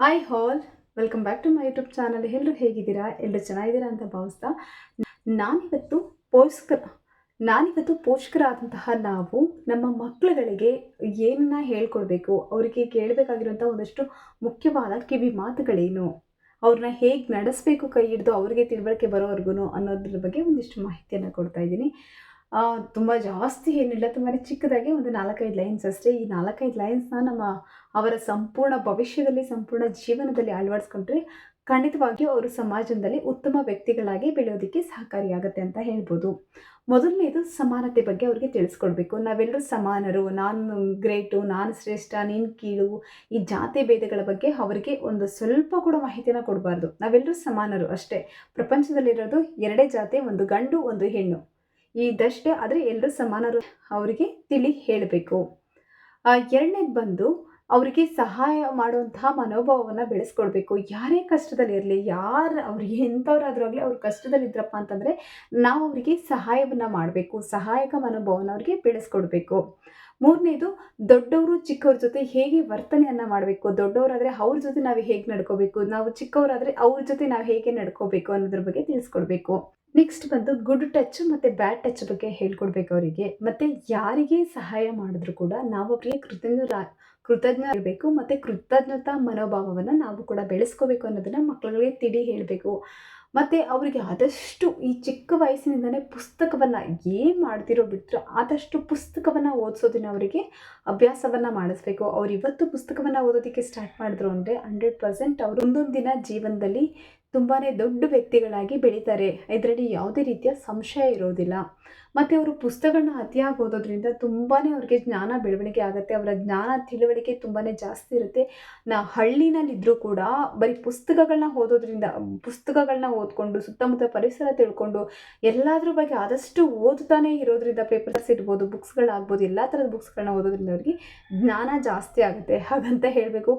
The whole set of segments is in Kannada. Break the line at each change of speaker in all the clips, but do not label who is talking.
Hi all welcome back to my YouTube channel ಎಲ್ಲರೂ ಹೇಗಿದ್ದೀರಾ? ಎಲ್ಲರೂ ಚೆನ್ನಾಗಿದ್ದೀರಾ ಅಂತ ಭಾವಿಸ್ತಾ ನಾನಿವತ್ತು ಪೋಷಕರ ನಾನಿವತ್ತು ಪೋಷಕರಾದಂತಹ ನಾವು ನಮ್ಮ ಮಕ್ಕಳುಗಳಿಗೆ ಏನನ್ನ ಹೇಳ್ಕೊಡ್ಬೇಕು, ಅವರಿಗೆ ಕೇಳಬೇಕಾಗಿರುವಂಥ ಒಂದಷ್ಟು ಮುಖ್ಯವಾದ ಕಿವಿ ಮಾತುಗಳೇನು, ಅವ್ರನ್ನ ಹೇಗೆ ನಡೆಸಬೇಕು ಕೈ ಹಿಡಿದು ಅವರಿಗೆ ತಿಳುವಳಿಕೆ ಬರೋವರೆಗೂ ಅನ್ನೋದ್ರ ಬಗ್ಗೆ ಒಂದಿಷ್ಟು ಮಾಹಿತಿಯನ್ನು ಕೊಡ್ತಾ ಇದ್ದೀನಿ. ತುಂಬ ಜಾಸ್ತಿ ಏನಿಲ್ಲ ತುಂಬಾ ಚಿಕ್ಕದಾಗಿ ಒಂದು ನಾಲ್ಕೈದು ಲೈನ್ಸ್ ಅಷ್ಟೇ. ಈ ನಾಲ್ಕೈದು ಲೈನ್ಸ್ನ ನಮ್ಮ ಅವರ ಸಂಪೂರ್ಣ ಭವಿಷ್ಯದಲ್ಲಿ, ಸಂಪೂರ್ಣ ಜೀವನದಲ್ಲಿ ಅಳವಡಿಸ್ಕೊಂಡ್ರೆ ಖಂಡಿತವಾಗಿಯೂ ಅವರು ಸಮಾಜದಲ್ಲಿ ಉತ್ತಮ ವ್ಯಕ್ತಿಗಳಾಗಿ ಬೆಳೆಯೋದಕ್ಕೆ ಸಹಕಾರಿಯಾಗುತ್ತೆ ಅಂತ ಹೇಳ್ಬೋದು. ಮೊದಲನೇದು ಸಮಾನತೆ ಬಗ್ಗೆ ಅವರಿಗೆ ತಿಳಿಸ್ಕೊಡ್ಬೇಕು. ನಾವೆಲ್ಲರೂ ಸಮಾನರು, ನಾನು ಗ್ರೇಟು ನಾನು ಶ್ರೇಷ್ಠ, ನೀನು ಕೀಳು, ಈ ಜಾತಿ ಭೇದಗಳ ಬಗ್ಗೆ ಅವರಿಗೆ ಒಂದು ಸ್ವಲ್ಪ ಕೂಡ ಮಾಹಿತಿನ ಕೊಡಬಾರ್ದು. ನಾವೆಲ್ಲರೂ ಸಮಾನರು ಅಷ್ಟೇ. ಪ್ರಪಂಚದಲ್ಲಿರೋದು ಎರಡೇ ಜಾತಿ, ಒಂದು ಗಂಡು, ಒಂದು ಹೆಣ್ಣು. ಇದಷ್ಟೇ ಆದರೆ ಎಲ್ಲರೂ ಸಮಾನರು ಅವರಿಗೆ ತಿಳಿ ಹೇಳಬೇಕು. ಎರಡನೇದು ಬಂದು ಅವರಿಗೆ ಸಹಾಯ ಮಾಡುವಂತಹ ಮನೋಭಾವವನ್ನು ಬೆಳೆಸ್ಕೊಡ್ಬೇಕು. ಯಾರೇ ಕಷ್ಟದಲ್ಲಿರಲಿ ಯಾರು ಅವ್ರಿಗೆ ಎಂಥವ್ರಾದ್ರೂ ಆಗಲಿ ಅವ್ರು ಕಷ್ಟದಲ್ಲಿದ್ರಪ್ಪ ಅಂತಂದರೆ ನಾವು ಅವರಿಗೆ ಸಹಾಯವನ್ನು ಮಾಡಬೇಕು, ಸಹಾಯಕ ಮನೋಭಾವನ ಅವರಿಗೆ ಬೆಳೆಸ್ಕೊಡ್ಬೇಕು. ಮೂರನೇದು ದೊಡ್ಡವರು ಚಿಕ್ಕವ್ರ ಜೊತೆ ಹೇಗೆ ವರ್ತನೆಯನ್ನು ಮಾಡಬೇಕು, ದೊಡ್ಡವರಾದರೆ ಅವ್ರ ಜೊತೆ ನಾವು ಹೇಗೆ ನಡ್ಕೋಬೇಕು, ನಾವು ಚಿಕ್ಕವರಾದರೆ ಅವ್ರ ಜೊತೆ ನಾವು ಹೇಗೆ ನಡ್ಕೋಬೇಕು ಅನ್ನೋದ್ರ ಬಗ್ಗೆ ತಿಳಿಸ್ಕೊಡ್ಬೇಕು. ನೆಕ್ಸ್ಟ್ ಬಂದು ಗುಡ್ ಟಚ್ ಮತ್ತು ಬ್ಯಾಡ್ ಟಚ್ ಬಗ್ಗೆ ಹೇಳ್ಕೊಡ್ಬೇಕು ಅವರಿಗೆ. ಮತ್ತು ಯಾರಿಗೆ ಸಹಾಯ ಮಾಡಿದ್ರು ಕೂಡ ನಾವು ಅವರಿಗೆ ಕೃತಜ್ಞ ಕೃತಜ್ಞ ಇರಬೇಕು ಮತ್ತು ಕೃತಜ್ಞತಾ ಮನೋಭಾವವನ್ನು ನಾವು ಕೂಡ ಬೆಳೆಸ್ಕೋಬೇಕು ಅನ್ನೋದನ್ನು ಮಕ್ಕಳಿಗೆ ತಿಳಿ ಹೇಳಬೇಕು. ಮತ್ತು ಅವರಿಗೆ ಆದಷ್ಟು ಈ ಚಿಕ್ಕ ವಯಸ್ಸಿನಿಂದಲೇ ಪುಸ್ತಕವನ್ನು ಏನು ಮಾಡ್ತಿರೋ ಬಿಟ್ಟರೆ ಆದಷ್ಟು ಪುಸ್ತಕವನ್ನು ಓದಿಸೋದನ್ನು ಅವರಿಗೆ ಅಭ್ಯಾಸವನ್ನು ಮಾಡಿಸ್ಬೇಕು. ಅವರು ಇವತ್ತು ಪುಸ್ತಕವನ್ನು ಓದೋದಕ್ಕೆ ಸ್ಟಾರ್ಟ್ ಮಾಡಿದ್ರು ಅಂದರೆ ಹಂಡ್ರೆಡ್ ಪರ್ಸೆಂಟ್ ಅವರು ಒಂದೊಂದು ದಿನ ಜೀವನದಲ್ಲಿ ತುಂಬಾ ದೊಡ್ಡ ವ್ಯಕ್ತಿಗಳಾಗಿ ಬೆಳೀತಾರೆ. ಇದರಲ್ಲಿ ಯಾವುದೇ ರೀತಿಯ ಸಂಶಯ ಇರೋದಿಲ್ಲ. ಮತ್ತು ಅವರು ಪುಸ್ತಕಗಳನ್ನ ಅತಿಯಾಗಿ ಓದೋದ್ರಿಂದ ತುಂಬಾ ಅವ್ರಿಗೆ ಜ್ಞಾನ ಬೆಳವಣಿಗೆ ಆಗುತ್ತೆ. ಅವರ ಜ್ಞಾನ ತಿಳುವಳಿಕೆ ತುಂಬಾ ಜಾಸ್ತಿ ಇರುತ್ತೆ. ನಾ ಹಳ್ಳಿನಲ್ಲಿದ್ದರೂ ಕೂಡ ಬರೀ ಪುಸ್ತಕಗಳನ್ನ ಓದೋದ್ರಿಂದ ಪುಸ್ತಕಗಳನ್ನ ಓದ್ಕೊಂಡು, ಸುತ್ತಮುತ್ತ ಪರಿಸರ ತಿಳ್ಕೊಂಡು, ಎಲ್ಲಾದ್ರ ಬಗ್ಗೆ ಆದಷ್ಟು ಓದ್ತಾನೆ ಇರೋದ್ರಿಂದ ಪೇಪರ್ಸ್ ಇರ್ಬೋದು, ಬುಕ್ಸ್ಗಳಾಗ್ಬೋದು, ಎಲ್ಲ ಥರದ ಬುಕ್ಸ್ಗಳನ್ನ ಓದೋದ್ರಿಂದ ಅವ್ರಿಗೆ ಜ್ಞಾನ ಜಾಸ್ತಿ ಆಗುತ್ತೆ. ಹಾಗಂತ ಹೇಳಬೇಕು.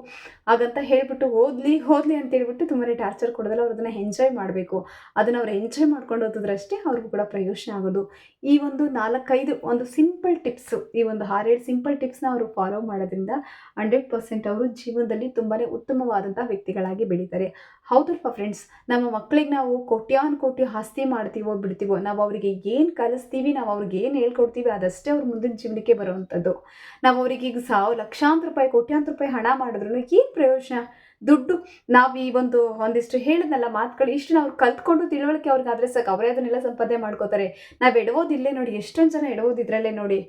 ಹಾಗಂತ ಹೇಳಿಬಿಟ್ಟು ಓದಲಿ ಓದಲಿ ಅಂತ ಹೇಳ್ಬಿಟ್ಟು ತುಂಬಾ ಟಾರ್ಚರ್ ಕೊಡೋದಲ್ಲ ಅವ್ರು ಅದನ್ನು ಎಂಜಾಯ್ ಮಾಡಬೇಕು. ಅದನ್ನು ಅವ್ರು ಎಂಜಾಯ್ ಮಾಡ್ಕೊಂಡು ಓದಿದ್ರಷ್ಟೇ ಅವ್ರಿಗೂ ಕೂಡ ಪ್ರಯೋಜನ ಆಗೋದು. ಈ ಒಂದು ನಾಲ್ಕೈದು ಒಂದು ಸಿಂಪಲ್ ಟಿಪ್ಸು ಈ ಒಂದು ಆರೇಳು ಸಿಂಪಲ್ ಟಿಪ್ಸ್ನ ಅವರು ಫಾಲೋ ಮಾಡೋದ್ರಿಂದ ಹಂಡ್ರೆಡ್ ಪರ್ಸೆಂಟ್ ಅವರು ಜೀವನದಲ್ಲಿ ತುಂಬಾ ಉತ್ತಮವಾದಂಥ ವ್ಯಕ್ತಿಗಳಾಗಿ ಬೆಳೀತಾರೆ. ಹೌದಲ್ಪ ಫ್ರೆಂಡ್ಸ್ ನಮ್ಮ ಮಕ್ಕಳಿಗೆ ನಾವು ಕೋಟ್ಯಾನ್ ಕೋಟಿ ಆಸ್ತಿ ಮಾಡ್ತೀವೋ ಬಿಡ್ತೀವೋ, ನಾವು ಅವರಿಗೆ ಏನು ಕಲಿಸ್ತೀವಿ, ನಾವು ಅವ್ರಿಗೆ ಏನು ಹೇಳ್ಕೊಡ್ತೀವಿ ಅದಷ್ಟೇ ಅವ್ರ ಮುಂದಿನ ಜೀವನಕ್ಕೆ ಬರುವಂಥದ್ದು. ನಾವು ಅವರಿಗೆ ಈಗ ಸಾವಿರ ಲಕ್ಷಾಂತರ ರೂಪಾಯಿ ಕೋಟ್ಯಾಂತರ ರೂಪಾಯಿ ಹಣ ಮಾಡಿದ್ರು ಏನು ಪ್ರಯೋಜನ? ದುಡ್ಡು. ನಾವು ಈ ಒಂದು ಒಂದಿಷ್ಟು ಹೇಳಿದ್ನಲ್ಲ ಮಾತುಗಳು, ಇಷ್ಟು ನಾವು ಕಲ್ತ್ಕೊಂಡು ತಿಳುವಳಿಕೆ ಅವ್ರಿಗೆ ಆದರೆ ಸಾಕು. ಅವರೇ ಅದನ್ನೆಲ್ಲ ಸಂಪಾದನೆ ಮಾಡ್ಕೋತಾರೆ. ನಾವು ಎಡವೋದಿಲ್ಲೇ ನೋಡಿ, ಎಷ್ಟೊಂದು ಜನ ಎಡವೋದಿದ್ರಲ್ಲೇ ನೋಡಿ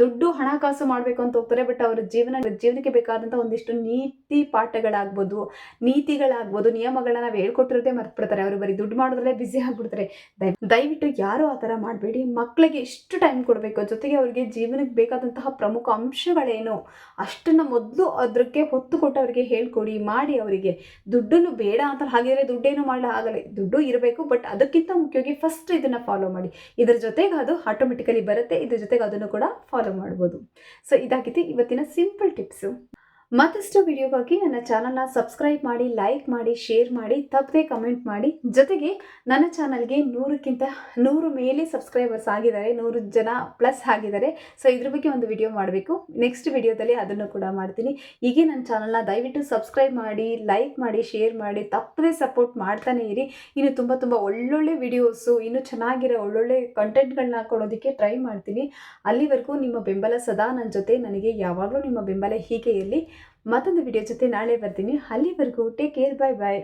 ದುಡ್ಡು ಹಣಕಾಸು ಮಾಡಬೇಕು ಅಂತ ಹೋಗ್ತಾರೆ, ಬಟ್ ಅವರ ಜೀವನ ಜೀವನಕ್ಕೆ ಬೇಕಾದಂಥ ಒಂದಿಷ್ಟು ನೀತಿ ಪಾಠಗಳಾಗ್ಬೋದು, ನೀತಿಗಳಾಗ್ಬೋದು, ನಿಯಮಗಳನ್ನ ನಾವು ಹೇಳ್ಕೊಟ್ಟಿರೋದೇ ಮರ್ತ್ಬಿಡ್ತಾರೆ. ಅವರು ಬರೀ ದುಡ್ಡು ಮಾಡೋದ್ರಲ್ಲೇ ಬ್ಯುಸಿ ಆಗಿಬಿಡ್ತಾರೆ. ದಯವಿಟ್ಟು ಯಾರು ಆ ಥರ ಮಾಡಬೇಡಿ. ಮಕ್ಕಳಿಗೆ ಎಷ್ಟು ಟೈಮ್ ಕೊಡಬೇಕು. ಜೊತೆಗೆ ಅವರಿಗೆ ಜೀವನಕ್ಕೆ ಬೇಕಾದಂತಹ ಪ್ರಮುಖ ಅಂಶಗಳೇನು? ಅಷ್ಟನ್ನು ಮೊದಲು ಅದಕ್ಕೆ ಹೊತ್ತು ಕೊಟ್ಟು ಅವರಿಗೆ ಹೇಳ್ಕೊಡಿ. ಮಾಡಿ ಅವರಿಗೆ. ದುಡ್ಡನ್ನು ಬೇಡ ಅಂತ ಹಾಗಿದ್ರೆ ದುಡ್ಡೇನು ಮಾಡಲ ಆಗಲ್ಲ. ದುಡ್ಡು ಇರಬೇಕು ಬಟ್ ಅದಕ್ಕಿಂತ ಮುಖ್ಯವಾಗಿ ಫಸ್ಟ್ ಇದನ್ನು ಫಾಲೋ ಮಾಡಿ. ಇದರ ಜೊತೆಗೆ ಅದು ಆಟೋಮೆಟಿಕಲಿ ಬರುತ್ತೆ. ಇದ್ರ ಜೊತೆಗೆ ಅದನ್ನು ಕೂಡ ಫಾಲೋ ಮಾಡ್ಬೋದು. ಸೊ ಇದಾಗಿತ್ತು ಇವತ್ತಿನ ಸಿಂಪಲ್ ಟಿಪ್ಸು ಮತ್ತಷ್ಟು ವಿಡಿಯೋಗಾಗಿ ನನ್ನ ಚಾನಲ್ನ ಸಬ್ಸ್ಕ್ರೈಬ್ ಮಾಡಿ ಲೈಕ್ ಮಾಡಿ ಶೇರ್ ಮಾಡಿ, ತಪ್ಪದೆ ಕಮೆಂಟ್ ಮಾಡಿ. ಜೊತೆಗೆ ನನ್ನ ಚಾನಲ್ಗೆ ನೂರಕ್ಕಿಂತ ನೂರು ಮೇಲೆ ಸಬ್ಸ್ಕ್ರೈಬರ್ಸ್ ಆಗಿದ್ದಾರೆ, ನೂರು ಜನ ಪ್ಲಸ್ ಆಗಿದ್ದಾರೆ. ಸೊ ಇದ್ರ ಬಗ್ಗೆ ಒಂದು ವಿಡಿಯೋ ಮಾಡಬೇಕು. ನೆಕ್ಸ್ಟ್ ವಿಡಿಯೋದಲ್ಲಿ ಅದನ್ನು ಕೂಡ ಮಾಡ್ತೀನಿ. ಹೀಗೆ ನನ್ನ ಚಾನಲ್ನ ದಯವಿಟ್ಟು ಸಬ್ಸ್ಕ್ರೈಬ್ ಮಾಡಿ ಲೈಕ್ ಮಾಡಿ ಶೇರ್ ಮಾಡಿ, ತಪ್ಪದೆ ಸಪೋರ್ಟ್ ಮಾಡ್ತಾನೆ ಇರಿ. ಇನ್ನು ತುಂಬ ತುಂಬ ಒಳ್ಳೊಳ್ಳೆ ವಿಡಿಯೋಸು ಇನ್ನೂ ಚೆನ್ನಾಗಿರೋ ಒಳ್ಳೊಳ್ಳೆ ಕಂಟೆಂಟ್ಗಳನ್ನ ಕೊಡೋದಕ್ಕೆ ಟ್ರೈ ಮಾಡ್ತೀನಿ. ಅಲ್ಲಿವರೆಗೂ ನಿಮ್ಮ ಬೆಂಬಲ ಸದಾ ನನ್ನ ಜೊತೆ. ನನಗೆ ಯಾವಾಗಲೂ ನಿಮ್ಮ ಬೆಂಬಲ ಹೀಗೆ ಇರಲಿ. ಮತ್ತೊಂದು ವಿಡಿಯೋ ಜೊತೆ ನಾಳೆ ಬರ್ತೀನಿ. ಅಲ್ಲಿವರೆಗೂ ಟೇಕ್ ಕೇರ್ ಬೈ ಬಾಯ್